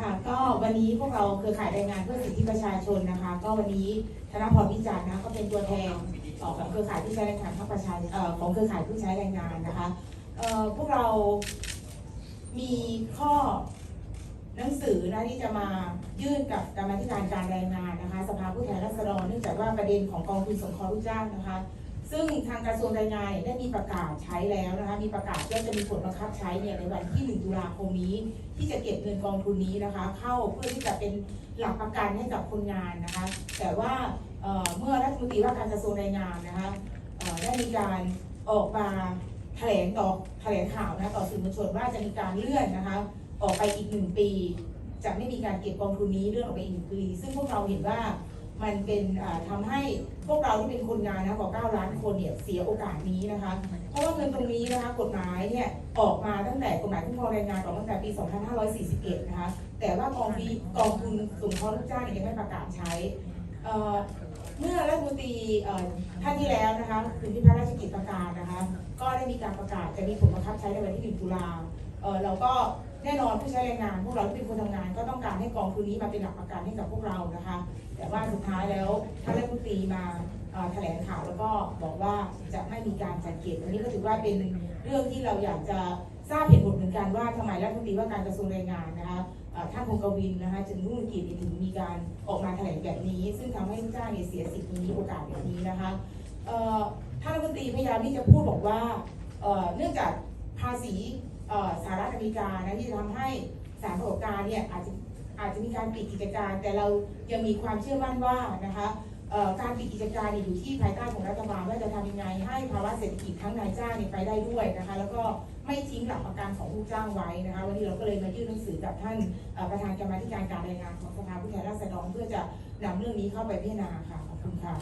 ค่ะก็วันนี้พวกเราเครือข่ายแรงงานเพื่อสิทธิประชาชนนะคะ ก็วันนี้ธนพรวิจารณ์นะก็เป็นตัวแทนเอ่อของเครือข่ายผู้ใช้แรงงานภาคประชาของเครือข่ายผู้ใช้แรงงานนะคะพวกเรามีข้อหนังสือนะที่จะมายื่นกับกรรมธิการการแรงงานนะคะ สภาผู้แทนราษฎรเนื่องจากว่าประเด็นของกองทุนสงเคราะห์ลูกจ้างนะคะ ซึ่งทางกระทรวงแรงงานเนี่ยได้มีประกาศใช้แล้วนะคะ มีประกาศว่าจะมีผลบังคับใช้เนี่ยในวันที่ 1 ตุลาคมนี้ ที่จะเก็บเงินกองทุนนี้นะคะ เข้าเพื่อที่จะเป็นหลักประกันให้กับคนงานนะคะ แต่ว่าเเมื่อรัฐมนตรีว่าการกระทรวงแรงงานนะคะได้มีการออกมาแถลงต่อแถลงข่าวนะต่อสื่อมวลชนว่าจะมีการเลื่อนนะคะออกไปอีกหนึ่งปี จะไม่มีการเก็บกองทุนนี้เลื่อนออกไปอีกหนึ่งปี ซึ่งพวกเราเห็นว่า มันเป็นอ่าทำให้พวกเราที่เป็นคนงานนะกว่า9ล้านคนเนี่ยเสียโอกาสนี้นะคะ เพราะว่าเงินตรงนี้นะคะกฎหมายเนี่ยออกมาตั้งแต่กฎหมายคุ้มครองแรงงานออกตั้งแต่ปี 2541 นะคะ แต่ว่ากองทุนกองทุนสงเคราะห์ลูกจ้างยังไม่ประกาศใช้เมื่อรัฐมนตรีท่านที่แล้วนะคะคุณพิพัฒน์ราชกิจประกาศนะคะ ก็ได้มีการประกาศจะมีผลบังคับใช้ในวันที่ 1 ตุลาเราก็ แน่นอนผู้ใช้แรงงานพวกเราที่เป็นคนทำงาน ก็ต้องการให้กองทุนนี้มาเป็นหลักประกันให้กับพวกเรานะคะ แต่ว่าสุดท้ายแล้วท่านรัฐมนตรีมาแถลงข่าวแล้วก็บอกว่าจะไม่มีการจัดเก็บอันนี้ก็ถือว่าเป็นเรื่องที่เราอยากจะทราบเหตุผลเหมือนกันว่าทำไมรัฐมนตรีว่าการกระทรวงแรงงานนะคะท่านพงกวินนะคะจึงรุ่งเรืองกิจถึงมีการออกมาแถลงแบบนี้ ซึ่งทำให้ลูกจ้างเนี่ยเสียสิทธิ์นี้โอกาสแบบนี้นะคะท่านรัฐมนตรีพยายามที่จะพูดบอกว่าเนื่องจากภาษี สหรัฐอเมริกานะที่จะทำให้สถารประกอบการเนี่ยอาจจะอาจจะมีการปิดกิจการ แต่เรายังมีความเชื่อมั่นว่านะคะเอ่อการปิดกิจการเนี่ยอยู่ที่ภายใต้ของรัฐบาลว่าจะทำยังไงให้ภาวะเศรษฐกิจทั้งนายจ้างเนี่ยไปได้ด้วยนะคะแล้วก็ไม่ทิ้งหลักประกันของลูกจ้างไว้นะคะวันนี้เราก็เลยมายื่นหนังสือกับท่านเอ่อประธานกรรมาธิการการรายงานของสภาผู้แทนราษฎรเพื่อจะนำเรื่องนี้เข้าไปพิจารณาค่ะขอบคุณค่ะ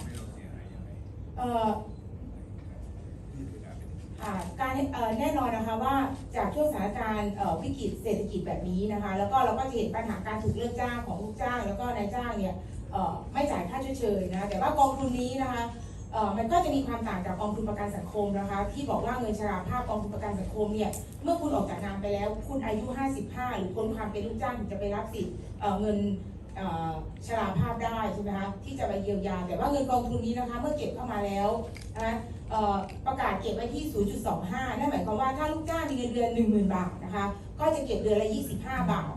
เอ่อค่ะ การแน่นอนนะคะว่าจากช่วงสถานการณ์วิกฤตเศรษฐกิจแบบนี้นะคะ แล้วก็เราก็จะเห็นปัญหาการถูกเลิกจ้างของลูกจ้าง แล้วก็นายจ้างเนี่ยไม่จ่ายค่าชดเชยนะแต่ว่ากองทุนนี้นะคะมันก็จะมีความต่างจากกองทุนประกันสังคมนะคะ ที่บอกว่าเงินชราภาพกองทุนประกันสังคมเนี่ยเมื่อคุณออกจากงานไปแล้ว คุณอายุ 55 หรือพ้นความเป็นลูกจ้างถึงจะไปรับสิทธิ์เงิน ชราภาพได้ใช่ไหมคะที่จะไปเยียวยา แต่ว่าเงินกองทุนนี้นะคะ เมื่อเก็บเข้ามาแล้วนะะประกาศเก็บไว้ที่ 0.25 นั่นหมายความว่าถ้าลูกจ้างมีเงินเดือน 10,000 บาทนะคะ ก็จะเก็บเดือนละ 25 บาท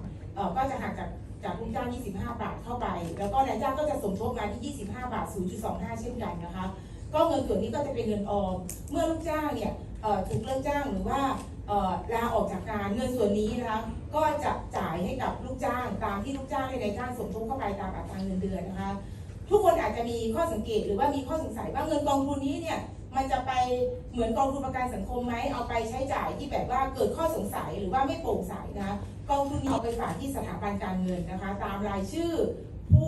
ก็จะหักจากจากลูกจ้าง 25 บาทเข้าไป แล้วก็นายจ้างก็จะสมทบมาที่ 25 บาท 0.25 เช่นกันนะคะ ก็เงินส่วนนี้ก็จะเป็นเงินออม เมื่อลูกจ้างเนี่ยถูกเลิกจ้างหรือว่า ลาออกจากงานเงินส่วนนี้นะคะก็จะจ่ายให้กับลูกจ้างตามที่ลูกจ้างในนจ้างสมทบเข้าไปตามอัตราเงินเดือนนะคะ ทุกคนอาจจะมีข้อสังเกตหรือว่ามีข้อสงสัยว่าเงินกองทุนนี้เนี่ยมันจะไปเหมือนกองทุนประกันสังคมไหมเอาไปใช้จ่ายที่แบบว่าเกิดข้อสงสัยหรือว่าไม่โปร่งใสนะกองทุนนี้เอาไปฝากที่สถาบันการเงินนะคะ ตามรายชื่อ ผู้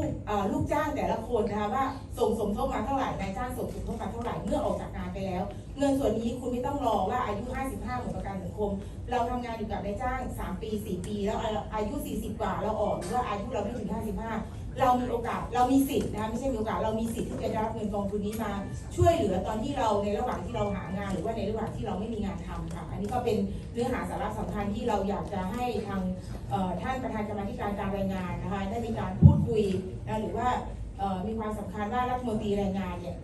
ลูกจ้างแต่ละคนนะคะว่าส่งสมทบมาเท่าไหร่นายจ้างส่งสมทบมาเท่าไหร่เมื่อออกจากงานไปแล้ว เงินส่วนนี้คุณไม่ต้องรอว่าอายุ 55หมือนประกันสังคม เราทำงานอยู่กับนายจ้าง 3 ปี 4 ปี แล้วอายุ 40 กว่าเราออกหรือว่าอายุเราไม่ถึง 55 เรามีโอกาสเรามีสิทธิ์นะคะไม่ใช่มีโอกาสเรามีสิทธิ์ที่จะได้รับเงินกองทุนนี้มา ช่วยเหลือตอนที่เราในระหว่างที่เราหางาน หรือว่าในระหว่างที่เราไม่มีงานทำค่ะอันนี้ก็เป็นเนื้อหาสาระสำคัญที่เราอยากจะให้ทางท่านประธานกรรมธิการการรายงานนะคะได้มีการพูด คุยนะหรือว่ามีความสำคัญว่ารัฐมนตรีแรงงานเนี่ย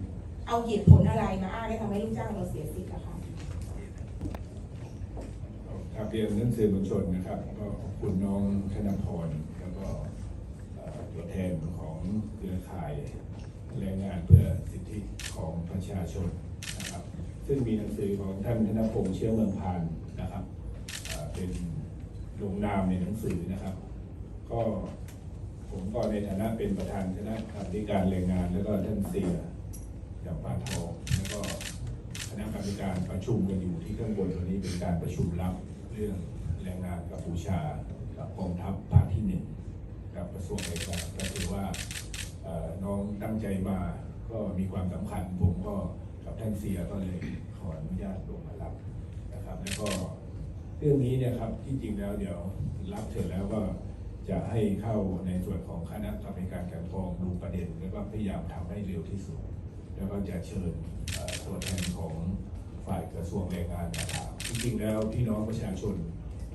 เอาเหตุผลอะไรมาอ้างได้ทำให้ลูกจ้างเราเสียสิทธิ์นะคะครับเรียนท่านสื่อมวลชนนะครับก็ขอบคุณน้องธนพรแล้วก็ตัวแทนของเครือข่ายแรงงานเพื่อสิทธิของประชาชนนะครับ ซึ่งมีหนังสือของท่านธนพงษ์เชื้อเมืองพานนะครับเป็นลงนามในหนังสือนะครับ ก็ ผมก็ในฐานะเป็นประธานคณะกรรมการแรงงาน แล้วก็ท่านเสียจากปาทองแล้วก็คณะกรรมการประชุมกันอยู่ที่ข้างบนตัวนี้เป็นการประชุมลับเรื่องแรงงานกัมพูชากับกองทัพภาคที่หนึ่งกับกระทรวงแรงงานก็ถือว่าน้องตั้งใจมาก็มีความสำคัญผมก็กับท่านเสียก็เลยขออนุญาตลงมารับนะครับ แล้วก็เรื่องนี้เนี่ยครับที่จริงแล้วเดี๋ยวรับเสร็จแล้วก็ จะให้เข้าในส่วนของคณะกรรมการการกรองดูประเด็น แล้วก็พยายามทำให้เร็วที่สุด แล้วก็จะเชิญตัวแทนของฝ่ายกระทรวงแรงงานมาถามจริงๆแล้วพี่น้องประชาชน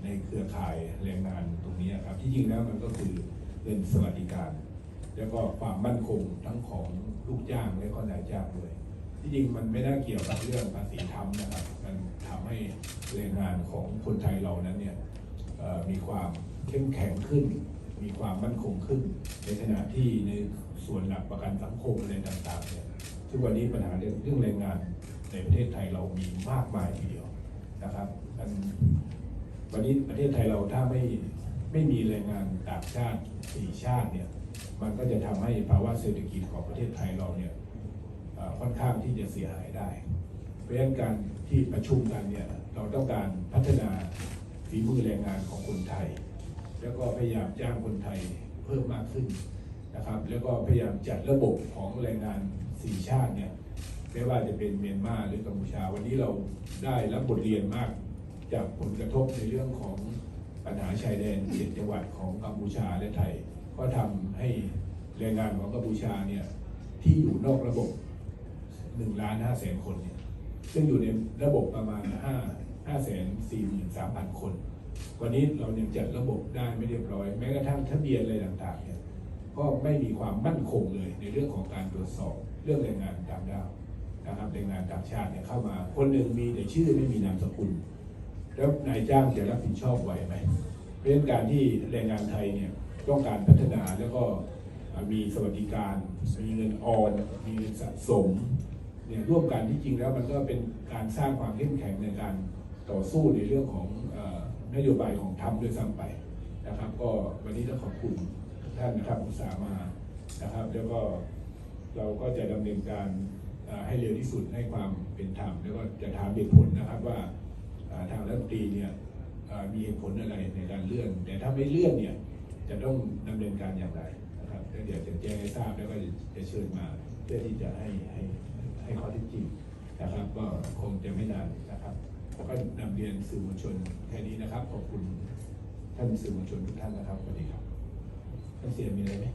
ในเครือข่ายแรงงานตรงนี้ครับที่จริงแล้วมันก็คือเงินสวัสดิการ แล้วก็ความมั่นคงทั้งของลูกจ้างและก็นายจ้างด้วย ที่จริงมันไม่ได้เกี่ยวกับเรื่องภาษีทำนะครับมันทำให้แรงงานของคนไทยเรานั้นเนี่ยมีความ เข้มแข็งขึ้น มีความมั่นคงขึ้น ในขณะที่ในส่วนหลักประกันสังคมอะไรต่างๆเนี่ยทุกวันนี้ปัญหาเรื่องแรงงานในประเทศไทยเรามีมากมายทีเดียวนะครับมันวันนี้ประเทศไทยเราถ้าไม่ไม่มีแรงงานต่างชาติสี่ชาติเนี่ยมันก็จะทำให้ภาวะเศรษฐกิจของประเทศไทยเราเนี่ยค่อนข้างที่จะเสียหายได้ เพราะฉะนั้นการที่ประชุมกันเนี่ยเราต้องการพัฒนาฝีมือแรงงานของคนไทย แล้วก็พยายามจ้างคนไทยเพิ่มมากขึ้นนะครับ แล้วก็พยายามจัดระบบของแรงงานสี่ชาติเนี่ยไม่ว่าจะเป็นเมียนมาหรือกัมพูชา วันนี้เราได้รับบทเรียนมาก จากผลกระทบในเรื่องของปัญหาชายแดนเจ็ดจังหวัดของกัมพูชาและไทย ก็ทำให้แรงงานของกัมพูชาเนี่ยที่อยู่นอกระบบหนึ่งล้านห้าแสนคนเนี่ยซึ่งอยู่ในระบบประมาณห้าห้าแสนสี่หมื่นสามพันคน วันนี้เรายังจัดระบบได้ไม่เรียบร้อย แม้กระทั่งทะเบียนอะไรต่างๆเนี่ยก็ไม่มีความมั่นคงเลยในเรื่องของการตรวจสอบเรื่องแรงงานต่างด้าวนะครับแรงงานต่างชาติเนี่ยเข้ามา คนหนึ่งมีแต่ชื่อไม่มีนามสกุล แล้วนายจ้างจะรับผิดชอบไหวไหมเพราะฉะนั้นการที่แรงงานไทยเนี่ยต้องการพัฒนาแล้วก็มีสวัสดิการ มีเงินออมมีเงินสะสมเนี่ยร่วมกันที่จริงแล้วมันก็เป็นการสร้างความเข้มแข็งในการต่อสู้ในเรื่องของอ นโยบายของทรัมป์ด้วยซ้ำไปนะครับ ก็วันนี้ต้องขอบคุณท่านนะครับอุตสาห์มานะครับ แล้วก็เราก็จะดำเนินการให้เร็วที่สุดให้ความเป็นธรรมแล้วก็จะถามเหตุผลนะครับว่าทางรัฐมนตรีเนี่ยมีเหตุผลอะไรในการเลื่อน แต่ถ้าไม่เลื่อนเนี่ยจะต้องดำเนินการอย่างไรนะครับเดี๋ยวจะแจ้งให้ทราบแล้วก็จะเชิญมาเพื่อที่จะให้ให้ให้ข้อเท็จจริงนะครับ ก็คงจะไม่นานนะครับ ก็นำเรียนสื่อมวลชนแค่นี้นะครับ ขอบคุณท่านสื่อมวลชนทุกท่านนะครับสวัสดีครับท่านเสียมีอะไรไหม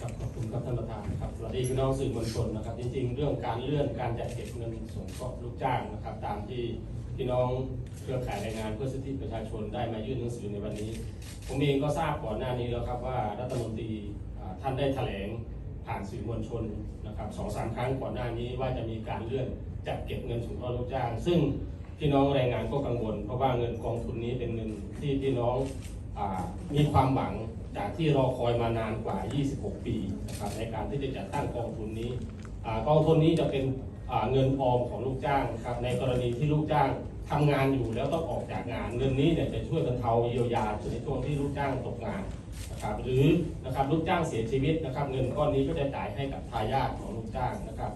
ครับขอบคุณครับท่านประธานครับสวัสดีพี่น้องสื่อมวลชนนะครับ จริง ๆ เรื่องการเลื่อนการจัดเก็บเงินสงเคราะห์ลูกจ้างนะครับ ตามที่พี่น้องเครือข่ายแรงงานเพื่อสิทธิประชาชนได้มายื่นหนังสือในวันนี้ ผมเองก็ทราบก่อนหน้านี้แล้วครับว่ารัฐมนตรีท่านได้แถลงผ่านสื่อมวลชนนะครับสองสามครั้งก่อนหน้านี้ว่าจะมีการเลื่อน จัดเก็บเงินสงเคราะห์ลูกจ้าง ซึ่งพี่น้องแรงงานก็กังวล เพราะว่าเงินกองทุนนี้เป็นเงินที่พี่น้องอมีความหวังจากที่รอคอยมานานกว่า 26 ปีนะครับในการที่จะจัดตั้งกองทุนนี้กองทุนนี้จะเป็นเงินออมของลูกจ้างครับในกรณีที่ลูกจ้างทำงานอยู่แล้วต้องออกจากงาน เงินนี้เนี่ยจะช่วยบรรเทาเยียวยาในช่วงที่ลูกจ้างตกงานนะครับหรือนะครับลูกจ้างเสียชีวิตนะครับ เงินก้อนนี้ก็จะจ่ายให้กับทายาทของลูกจ้างนะครับ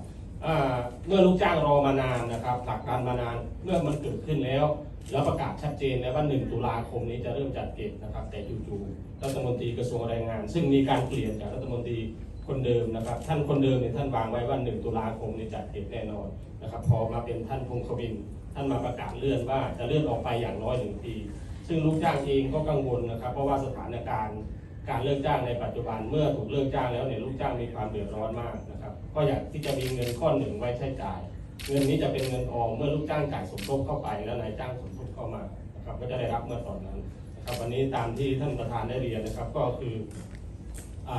เมื่อลูกจ้างรอมานานนะครับผลักดันมานานเมื่อมันเกิดขึ้นแล้ว แล้วประกาศชัดเจนแล้วว่า 1 ตุลาคมนี้จะเริ่มจัดเก็บนะครับ แต่จู่ๆรัฐมนตรีกระทรวงแรงงาน ซึ่งมีการเปลี่ยนจากรัฐมนตรีคนเดิมนะครับ ท่านคนเดิมเนี่ยท่านวางไว้ว่า 1 ตุลาคมนี้จัดเก็บแน่นอนนะครับพอมาเป็นท่านพงศ์ควินท่านมาประกาศเลื่อนว่าจะเลื่อนออกไปอย่างน้อยหนึ่งปี ซึ่งลูกจ้างเองก็กังวลนะครับ เพราะว่าสถานการณ์ การเลิกจ้างในปัจจุบันเมื่อถูกเลิกจ้างแล้วเนี่ยลูกจ้างมีความเดือดร้อนมากนะครับก็อยากที่จะมีเงินก้อนหนึ่งไว้ใช้จ่าย เงินนี้จะเป็นเงินออมเมื่อลูกจ้างจ่ายสมทบเข้าไปแล้วนายจ้างสมทบเข้ามานะครับก็จะได้รับเมื่อตอนนั้นนะครับวันนี้ตามที่ท่านประธานได้เรียนนะครับก็คืออ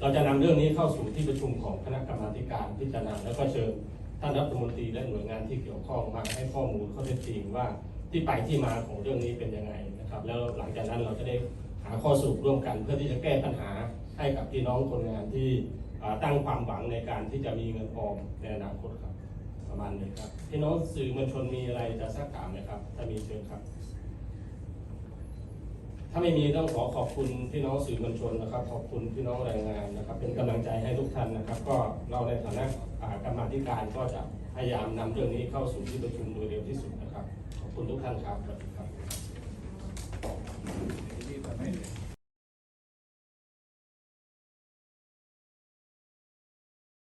เราจะนำเรื่องนี้เข้าสู่ที่ประชุมของคณะกรรมาการพิจารณาแล้วก็เชิญท่านรัฐมนตรีและหน่วยงานที่เกี่ยวข้องมาให้ข้อมูลข้อเท็จจริงว่าที่ไปที่มาของเรื่องนี้เป็นยังไงนะครับ แล้วหลังจากนั้นเราจะได้ หาข้อสรุปร่วมกันเพื่อที่จะแก้ปัญหาให้กับพี่น้องคนงานที่ตั้งความหวังในการที่จะมีเงินออมในอนาคตครับ ประมาณนี้ครับพี่น้องสื่อมวลชนมีอะไรจะสักถามไหมครับ ถ้ามีเชิญครับ ถ้าไม่มีต้องขอขอบคุณพี่น้องสื่อมวลชนนะครับ ขอบคุณพี่น้องแรงงานนะครับ เป็นกำลังใจให้ทุกท่านนะครับ ก็เราในฐานะกรรมาธิการก็จะพยายามนำเรื่องนี้เข้าสู่ที่ประชุมโดยเร็วที่สุดนะครับ ขอบคุณทุกท่านครับสวัสดีครับ Amen.